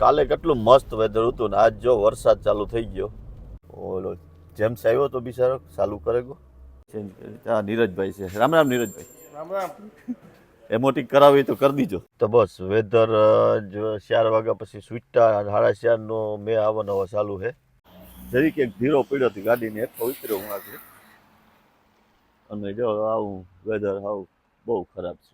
કાલે કેટલું મસ્ત વેધર હતું ને આજ જો વરસાદ ચાલુ થઈ ગયો. ઓલો જેમ્સ આવ્યો તો બિચારો ચાલુ કરે ગો. હા નીરજભાઈ છે. રામ રામ નીરજભાઈ. રામ રામ. એમોટી કરાવી તો કરી દીજો. તો બસ વેધર જો ચાર વાગ્યા પછી સુઈટા સાડા ચારનો મેં આવવાનો હવે ચાલુ છે. જરીક એક ધીરો પડ્યો હતી ગાડીને એક ઉતર્યો હું આજે. અને જો આવું વેધર આવું બહુ ખરાબ છે.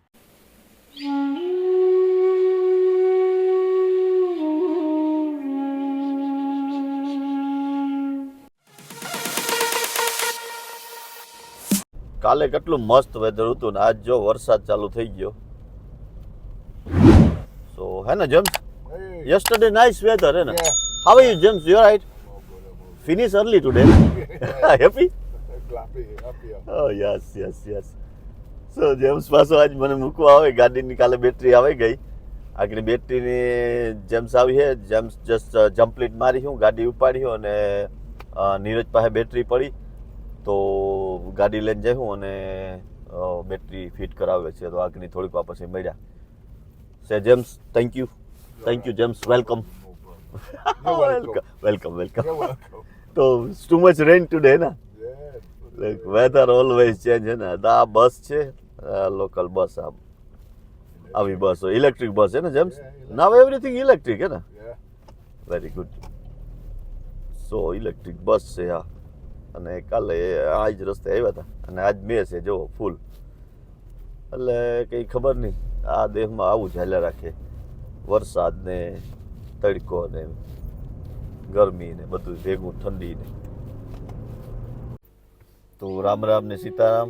કાલે કેટલું મસ્ત વેધર હતું ને આજ જો વરસાદ ચાલુ થઈ ગયો. સો હે ને જેમ્સ? યસ્ટરડે નાઇસ વેધર હે ને? How you James? You right finish early today happy yes yes yes so James પાછો આજ મને મૂકવા આવે ગાડીની કાલે બેટરી આવી ગઈ. આગળ બેટરીની જેમ્સ આવી છે. જેમ્સ જસ્ટ જમ્પલીટ મારી હું ગાડી ઉપાડી અને નીરજ પાસે બેટરી પડી. તો ગાડી લઈને જઈશું અને બેટરી ફિટ કરાવે છે. તો આગની થોડીક વાર પછી મળ્યા સે James thank you thank you James. Welcome. Welcome welcome તો ટુ મચ રેન ટુડે ના વેધર ઓલવેઝ ચેન્જ છે ને? આ બસ છે લોકલ બસ આ આવી બસ ઇલેક્ટ્રિક બસ છે ને જેમ્સ? નાવ એવરીથિંગ ઇલેક્ટ્રિક હે ને? Very good so electric bus છે આ. અને કાલે આ જ રસ્તે આવ્યા હતા. અને આજ મેં છે જો ફૂલ. એટલે કંઈ ખબર નહીં. આ દેહમાં આવું ઝાલ્યા રાખે. વરસાદ ને તડકો ને ગરમી ને બધું ભેગું, ઠંડી ને. તો રામ રામ ને સીતારામ.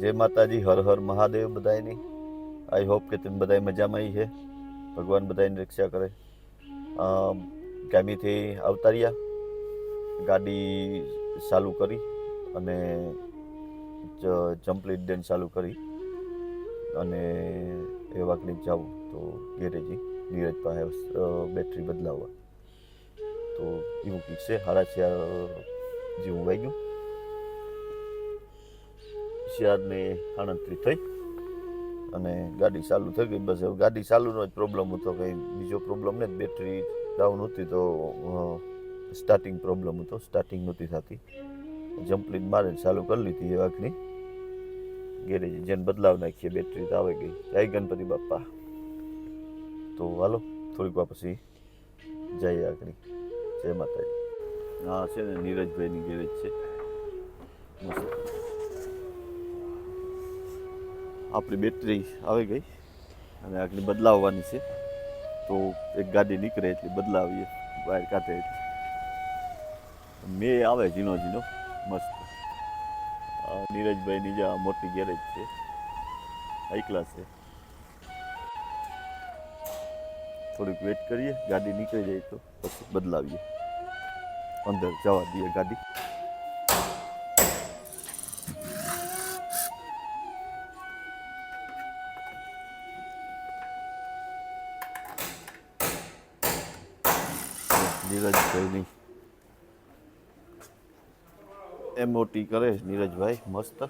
જય માતાજી, હર હર મહાદેવ બધાયની. આઈ હોપ કે તમે બધાય મજામાં આવી છે. ભગવાન બધાની રક્ષા કરે. ગામીથી આવતા રહ્યા. ગાડી ચાલુ કરી અને જમ્પલીટ ડેન ચાલુ કરી અને એ વાકડી જાઉં તો ગેરેજી નીરજ પાસે બેટરી બદલાવવા. તો એવું કંઈક છે? સાડા ચાર જેવું વાગ્યું ચારને આણંદથી થઈ અને ગાડી ચાલુ થઈ ગઈ. બસ ગાડી ચાલુનો જ પ્રોબ્લેમ હતો. કંઈ બીજો પ્રોબ્લેમ ને બેટરી ડાઉન હતી તો સ્ટાર્ટિંગ પ્રોબ્લેમ હતો સ્ટાર્ટિંગ નહોતી થતી. જમ્પલીન મારે ચાલુ કરી લીધી એ વાઘની. ગેરેજ જેને બદલાવ નાખીએ બેટરી તો આવે ગઈ. જય ગણપતિ બાપા તો હાલો, થોડીક વાર પછી જઈએ આગળ જય માતાજી. હા છે ને નીરજભાઈની ગેરેજ છે. આપણી બેટરી આવી ગઈ અને આગળ બદલાવવાની છે. તો એક ગાડી નીકળે એટલે બદલાવીએ બહાર કાઢે એટલે. મેં આવે ઝીણો ઝીણો, મસ્ત. આ નીરજભાઈની જે આ મોટી ગેરેજ છે. હાઈ ક્લાસ છે. થોડીક વેટ કરીએ, ગાડી નીકળી જાય તો પછી બદલાવીએ. અંદર જવા દઈએ ગાડી. નીરજભાઈની એમઓટી કરે નીરજભાઈ મસ્ત.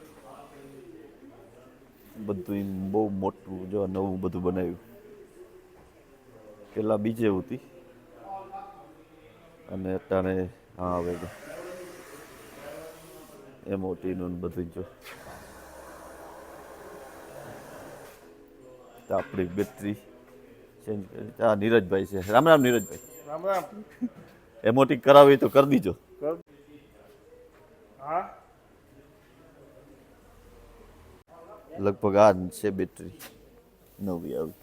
બધું બહુ મોટું જો નવું બધું બનાવ્યું. પેલા બીજે હતી. અને અત્યારે હા આવે છે. એમઓટીનું બધું જો. આપણી બેટરી ચેન્જ કરી. હા નીરજભાઈ છે. રામ રામ નીરજભાઈ. રામ રામ. એમઓટી કરાવી તો કરી દીજો. લગભગ આ છે બેટરી. નવી આવી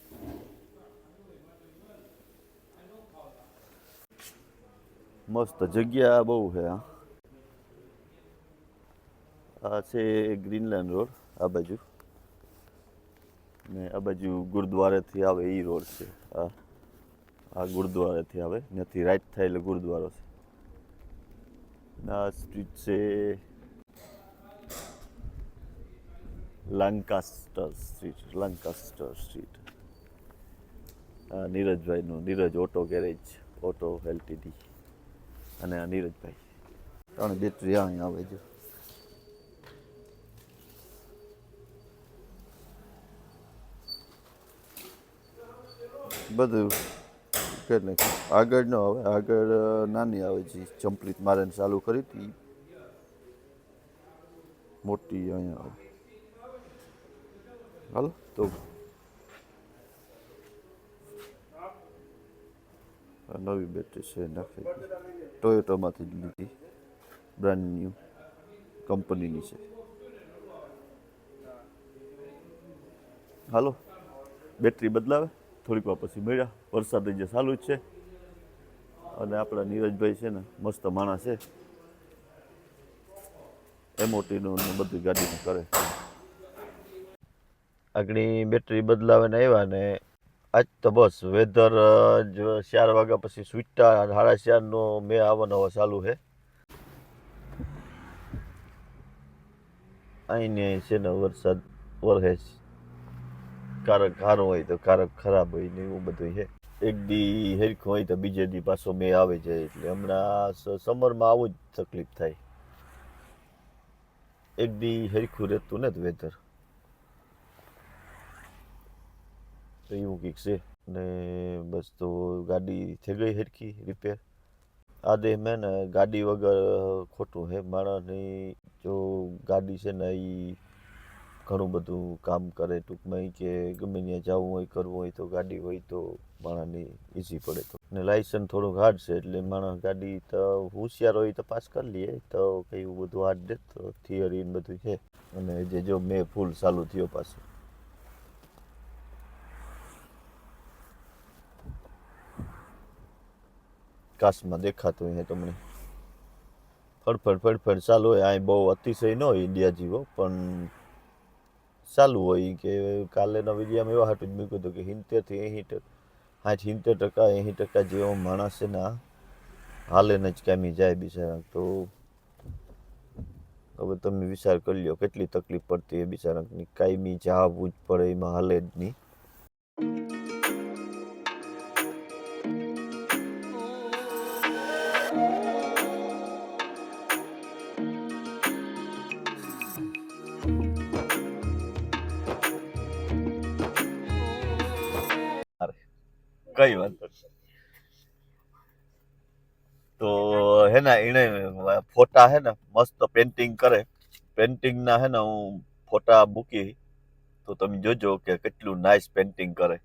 મસ્ત જગ્યા બહુ છે આ આ છે ગ્રીનલેન્ડ રોડ, આ બાજુ. ને આ બાજુ ગુરુદ્વારેથી આવે એ રોડ છે આ આ ગુરુદ્વારેથી આવે નથી રાઈટ થાય એટલે ગુરુદ્વારો છે. આ સ્ટ્રીટ છે લંકાસ્ટર સ્ટ્રીટ લંકાસ્ટર સ્ટ્રીટ આ નીરજભાઈનું Neeraj auto garage auto LTD અને આ નીરજભાઈ. ત્રણ બેટરી અહીં આવે છે. બધું કે નહીં આગળ ન આવે. આગળ નાની આવે છે ચંપલીત મારે ચાલુ કરી હતી. મોટી અહીંયા આવે. હાલો, તો. નવી બેટરી છે, નાખી ટોયોટામાંથી જ લીધી. બ્રાન્ડ ન્યૂ કંપનીની છે. હાલો, બેટરી બદલાવે? થોડીક વાર પછી મળ્યા. વરસાદ જે ચાલુ જ છે. અને આપણા નીરજભાઈ છે ને, મસ્ત માણસ છે. એમઓટીનું ને બધું ગાડીનું કરે. આગળની બેટરી બદલાવીને આવ્યા ને, આજ તો બસ વેધર જ ચાર વાગ્યા પછી સુઈટા સાડા ચારનો મેં આવવાનો હવે ચાલુ છે. અહીં ને અહીં છે ને વરસાદ વરસે છે. કારક સારો હોય તો કારક ખરાબ હોય ને એવું બધું છે. એક દી હેરખું હોય તો બીજે દી પાછો મેં આવે જાય એટલે હમણાં સમરમાં આવું જ તકલીફ થાય. એક દી હેરખું રહેતું ને વેધર તો એવું કંઈક છે. ને બસ તો ગાડી થઈ ગઈ હેરખી રિપેર આ દેહ મેં ને ગાડી વગર ખોટું હે. માણસની જો ગાડી છે ને એ ઘણું બધું કામ કરે, ટૂંકમાં કે ગમે ત્યાં જવું હોય, કરવું હોય તો ગાડી હોય તો માણસને ઇઝી પડે તો. ને લાઇસન્સ થોડુંક હાર્ડ છે, એટલે માણસ ગાડી તો હોશિયાર હોય તો પાસ કરી લઈએ તો કંઈ એવું બધું હાર્ડ દે તો થિયરી બધું છે. અને જે જો મેં ફૂલ ચાલુ થયો પાછું. કાશમાં દેખાતું અહીંયા તમને. ફડફડ ફડફડ ચાલુ હોય અહીં બહુ અતિશય ન હોય ઇન્ડિયા જેવો, પણ ચાલુ હોય કે કાલેના વિડીયામાં એવા હાટું જ મૂક્યું હતું કે હિંતેરથી એંહી ટકા, હા હિંતેર ટકા એંહી ટકા જેવો માણસ છે ને હાલે ને જ કામી જાય બિચારા તો હવે તમે વિચાર કરી લ્યો, કેટલી તકલીફ પડતી એ બિચારાની. કાયમી જવું જ પડે, એમાં હાલે જ નહીં. કઈ વાંધો. તો હે ને એને ફોટા હે ને, મસ્ત પેન્ટિંગ કરે પેન્ટિંગના હે ને, હું ફોટા મૂકી, તો તમે જોજો કે કેટલું નાઇસ પેન્ટિંગ કરે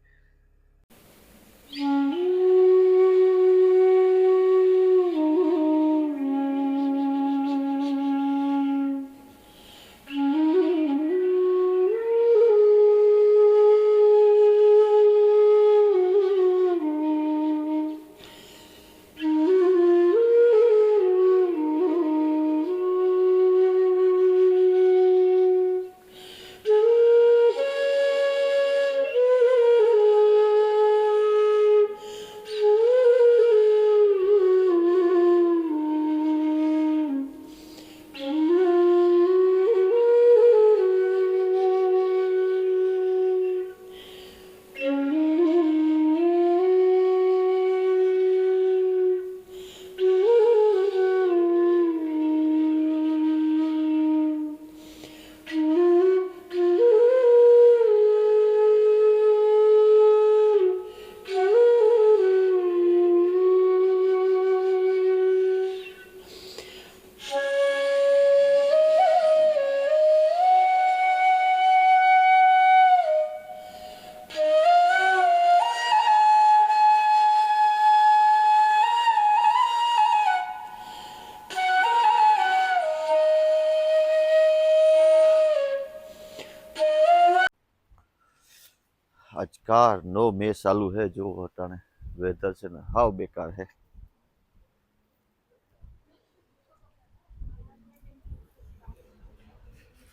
કાર નો મે ચાલુ હે જો અટાણે વેધર છે ને, હાવ બેકાર હે.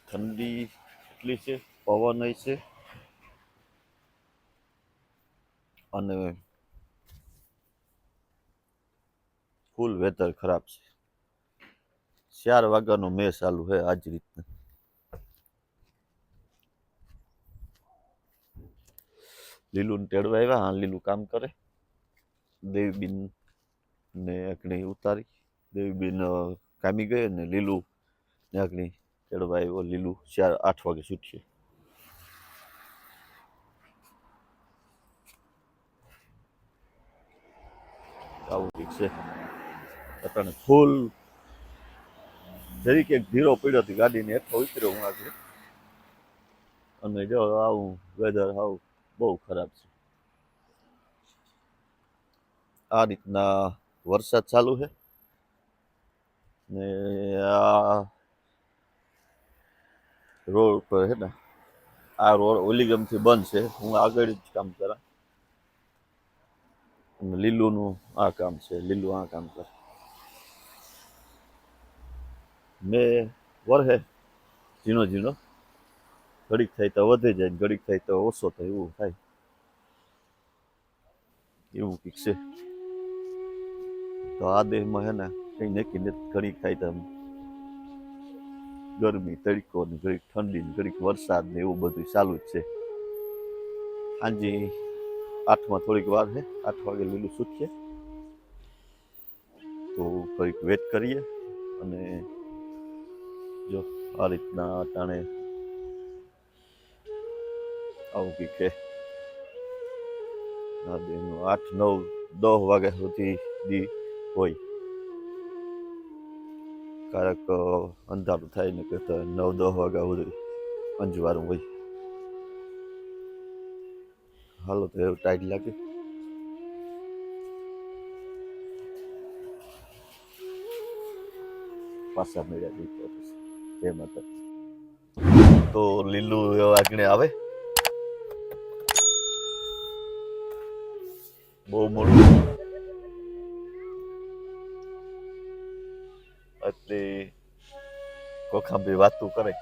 ઠંડી એટલી છે, પવન છે. અને ફૂલ વેધર ખરાબ છે. ચાર વાગ્યાનો મેચ ચાલુ હે, આજ રીતના. લીલું તેડવા આવ્યા, હા, લીલું કામ કરે. દેવીબીન ને અગ્નિ ઉતારી. દેવીબીન કામી ગઈ અને લીલું ને અગ્નિ તેડવા આવ્યો. લીલું ચાર, આઠ વાગે છૂટશે આવું કંઈક છે. અત્યારે ફૂલ જરીક એક ધીરો પડ્યો હતી ગાડીને એટલો ઉતર્યો હું આજે અને જો આવું વેધર આવું બહુ ખરાબ છે. આ રીતના વરસાદ ચાલુ છે. ને આ રોડ પર છે ને, આ રોડ ઓલી ગમથી બંધ છે. હું આગળ જ કામ કરા. લીલુંનું આ કામ છે, લીલું આ કામ કરે. મેં વરહે ઝીણો ઝીણો ઘડીક થાય તો વધે જાય ને ઘડીક થાય તો ઓછો થાય, એવું થાય. એવું કંઈક છે. તો આ દેહમાં હે ને કંઈ નક્કી નથી, ઘડીક થાય તો ગરમી, તડકો ને ઘડીક ઠંડી ને ઘડીક વરસાદ ને એવું બધું ચાલુ જ છે. સાંજે આઠમાં થોડીક વાર છે આઠ વાગે લીલું સૂકીએ તો ઘડીક વેટ કરીએ અને જો આ રીતના અટાણે આવું બેનું, આઠ, નવ, દસ વાગ્યા સુધી દી હોય. ક્યારેક અંધારું થાય ને કે નવ, દસ વાગ્યા સુધી અંજવાળું હોય. હાલો, તો એવું ટાઈટ લાગે. પાછા મળ્યા જય માતા તો લીલું આગળ આવે. બહુ મોટું એટલે કોખાંબી વાતું કરે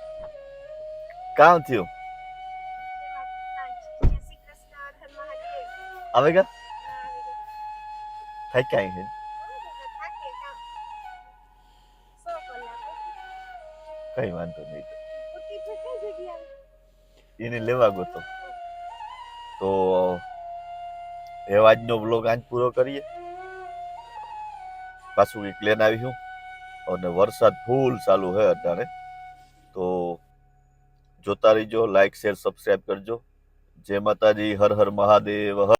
કામ થયું આવે થાય કાંઈ નહીં કઈ વાંધો નહીં એને લેવા ગયો તો તો એ આજનો બ્લોગ આજ પૂરો કરીએ. પાછું એક લેન આવ્યું અને વરસાદ ફૂલ ચાલુ છે અત્યારે. તો જોતા રહીજો લાઈક શેર સબસ્ક્રાઈબ કરજો. જય માતાજી, હર હર મહાદેવ, હર